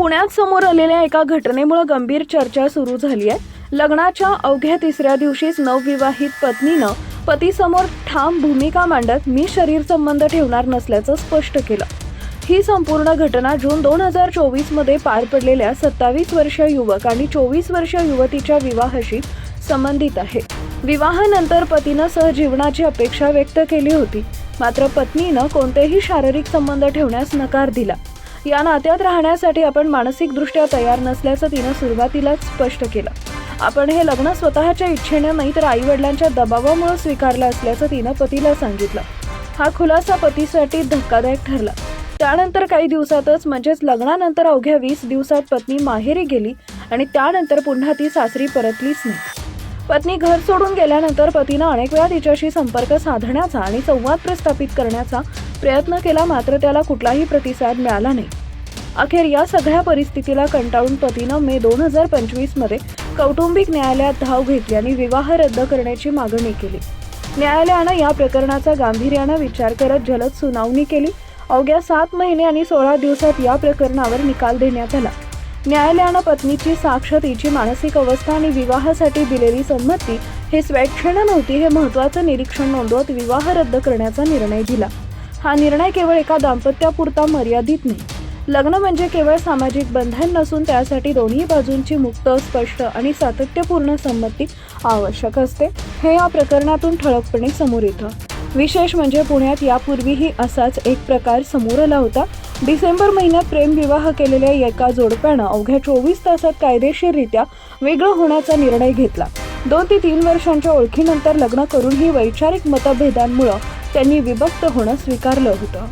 पुण्यात समोर आलेल्या एका घटनेमुळे गंभीर चर्चा सुरू झाली आहे. लग्नाच्या अवघ्या तिसऱ्या दिवशीच नवविवाहित पत्नीनं पतीसमोर ठाम भूमिका मांडत मी शरीर संबंध ठेवणार नसल्याचं स्पष्ट केलं. ही संपूर्ण घटना जून दोन हजार चोवीसमध्ये पार पडलेल्या सत्तावीस वर्षीय युवक आणि चोवीस वर्षीय युवतीच्या विवाहाशी संबंधित आहे. विवाहानंतर पतीनं सहजीवनाची अपेक्षा व्यक्त केली होती. मात्र पत्नीनं कोणतेही शारीरिक संबंध ठेवण्यास नकार दिला. या नात्यात राहण्यासाठी आपण मानसिकदृष्ट्या तयार नसल्याचं तिनं सुरुवातीलाच स्पष्ट केलं. आपण हे लग्न स्वतःच्या इच्छेनं नाही तर आईवडिलांच्या दबावामुळे स्वीकारलं असल्याचं तिनं पतीला सांगितलं. हा खुलासा पतीसाठी धक्कादायक ठरला. त्यानंतर काही दिवसातच म्हणजेच लग्नानंतर अवघ्या वीस दिवसात पत्नी माहेरी गेली आणि त्यानंतर पुन्हा ती सासरी परतलीच नाही. पत्नी घर सोडून गेल्यानंतर पतीनं अनेक वेळा तिच्याशी संपर्क साधण्याचा आणि संवाद प्रस्थापित करण्याचा प्रयत्न केला मात्र त्याला कुठलाही प्रतिसाद मिळाला नाही. अखेर या सगळ्या परिस्थितीला कंटाळून पतीनं मे दोन हजार पंचवीसमध्ये कौटुंबिक न्यायालयात धाव घेतली आणि विवाह रद्द करण्याची मागणी केली. न्यायालयानं या प्रकरणाचा गांभीर्यानं विचार करत जलद सुनावणी केली. अवघ्या सात महिने आणि सोळा दिवसात या प्रकरणावर निकाल देण्यात आला. न्यायालयानं पत्नीची साक्ष तिची मानसिक अवस्था आणि विवाहासाठी दिलेली संमती हे स्वेच्छेनं नव्हती हे महत्त्वाचं निरीक्षण नोंदवत विवाह रद्द करण्याचा निर्णय दिला. हा निर्णय केवळ एका दाम्पत्यापुरता मर्यादित नाही. लग्न म्हणजे केवळ सामाजिक बंधन नसून त्यासाठी दोन्ही बाजूंची मुक्त स्पष्ट आणि सातत्यपूर्ण संमती आवश्यक असते. हे या प्रकरणातून ठळकपणे समोर येतं. विशेष म्हणजे पुण्यात यापूर्वीही असाच एक प्रकार समोर आला होता. डिसेंबर महिन्यात प्रेमविवाह केलेल्या एका जोडप्यानं अवघ्या चोवीस तासात कायदेशीररित्या वेगळं होण्याचा निर्णय घेतला. दोन ते तीन वर्षांच्या ओळखीनंतर लग्न करूनही वैचारिक मतभेदांमुळं त्यांनी विभक्त होणं स्वीकारलं होतं.